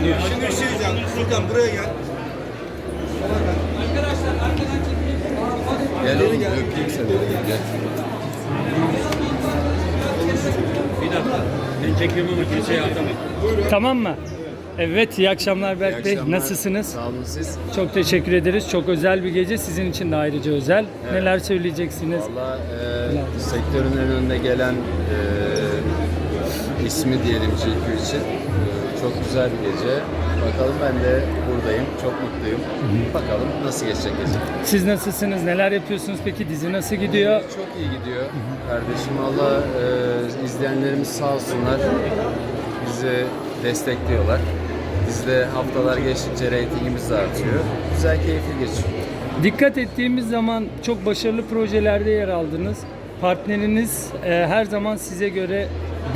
Şimdi bir şey diyeceğim. Furkan buraya gel. Gel oğlum öpeyim seni. Gel. Bir dakika. Ben çekiyorum ama kimseye atamam. Tamam mı? Evet, iyi akşamlar Berk İyi Bey. akşamlar. Nasılsınız? Sağ olun siz. Çok teşekkür ederiz. Çok özel bir gece. Sizin için de ayrıca özel. Evet. Neler söyleyeceksiniz? Valla e, sektörün en önünde gelen e, ismi diyelim GQ için. E, çok güzel bir gece. Bakalım ben de buradayım. Çok mutluyum. Bakalım nasıl geçecek gece. Siz nasılsınız? Neler yapıyorsunuz peki? Dizi nasıl gidiyor? Çok iyi gidiyor. Kardeşim valla e, izleyenlerimiz sağ olsunlar. Bizi destekliyorlar. Bizde haftalar geçtikçe reytingimiz de artıyor. Güzel, keyifli geçiyor. Dikkat ettiğimiz zaman çok başarılı projelerde yer aldınız. Partneriniz e, her zaman size göre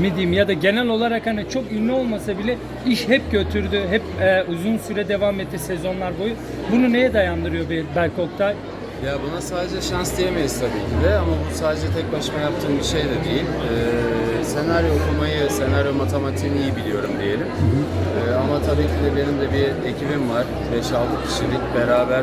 mi diyeyim ya da genel olarak hani çok ünlü olmasa bile iş hep götürdü. Hep e, uzun süre devam etti sezonlar boyu. Bunu neye dayandırıyor Ber- Berk Oktay? Ya buna sadece şans diyemeyiz tabii ki de ama bu sadece tek başıma yaptığım bir şey de değil. Ee, senaryo okumayı, senaryo matematiğini iyi biliyorum diyelim. Ee, ama tabii ki de benim de bir ekibim var. 5-6 kişilik beraber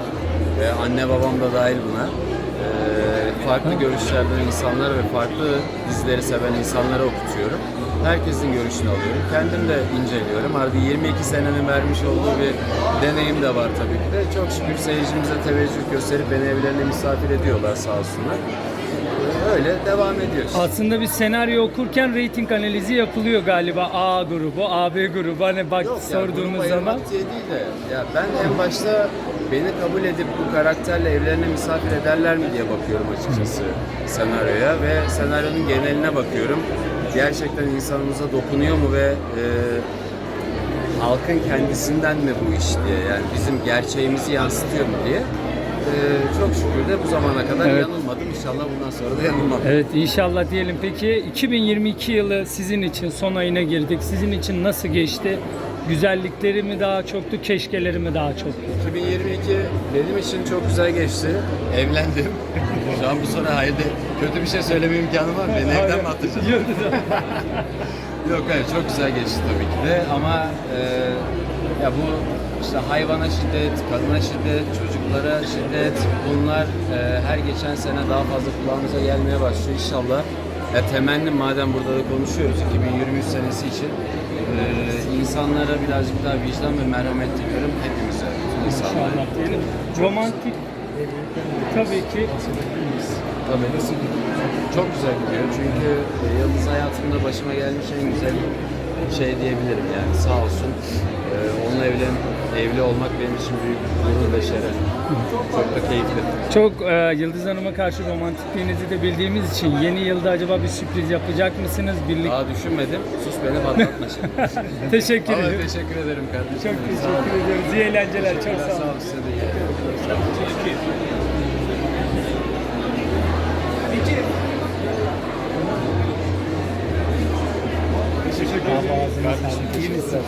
ve anne babam da dahil buna. Ee, farklı görüşlerden insanlar ve farklı dizileri seven insanlara okutuyorum. Herkesin görüşünü alıyorum. Kendim de inceliyorum. Harbi 22 senenin vermiş olduğu bir deneyim de var tabii ki de. Çok şükür seyircimize teveccüh gösterip beni evlerine misafir ediyorlar sağ olsunlar. Öyle devam ediyoruz. Aslında bir senaryo okurken reyting analizi yapılıyor galiba. A grubu, AB grubu hani bak Yok ya, sorduğumuz ayırmak zaman. diye değil de ya ben en başta beni kabul edip bu karakterle evlerine misafir ederler mi diye bakıyorum açıkçası senaryoya ve senaryonun geneline bakıyorum. Gerçekten insanımıza dokunuyor mu ve e, halkın kendisinden mi bu iş diye yani bizim gerçeğimizi yansıtıyor mu diye. E, çok şükür de bu zamana kadar Evet. yanılmadım. İnşallah bundan sonra da yanılmam. Evet inşallah diyelim. Peki 2022 yılı sizin için son ayına girdik. Sizin için nasıl geçti? Güzellikleri mi daha çoktu, keşkeleri mi daha çoktu? 2022 benim için çok güzel geçti. Evlendim. Şu an bu sonra hayır de kötü bir şey söyleme imkanım var mı? Beni evden mi atacaksın? Yok hayır çok güzel geçti tabii ki de ama e, ya bu işte hayvana şiddet, kadına şiddet, çocuklara şiddet bunlar e, her geçen sene daha fazla kulağımıza gelmeye başlıyor inşallah. Ya temennim madem burada da konuşuyoruz 2023 senesi için e, insanlara birazcık daha vicdan ve merhamet diliyorum hepimize. İnşallah diyelim. Romantik tabii ki Tabii. Çok güzel gidiyor çünkü Yıldız hayatımda başıma gelmiş en güzel şey diyebilirim yani sağ olsun. E, onunla evlen, evli olmak benim için büyük gurur ve şeref. Çok da keyifli. çok e, Yıldız Hanım'a karşı romantikliğinizi de bildiğimiz için yeni yılda acaba bir sürpriz yapacak mısınız? Birlikte Daha düşünmedim. Sus beni patlatma şimdi. teşekkür ederim. teşekkür ederim kardeşim. Çok Sağ olun. teşekkür ediyoruz. İyi eğlenceler. Çok sağ Sağ olun. olun size de iyi. Ağzına sağlık. İyi misin?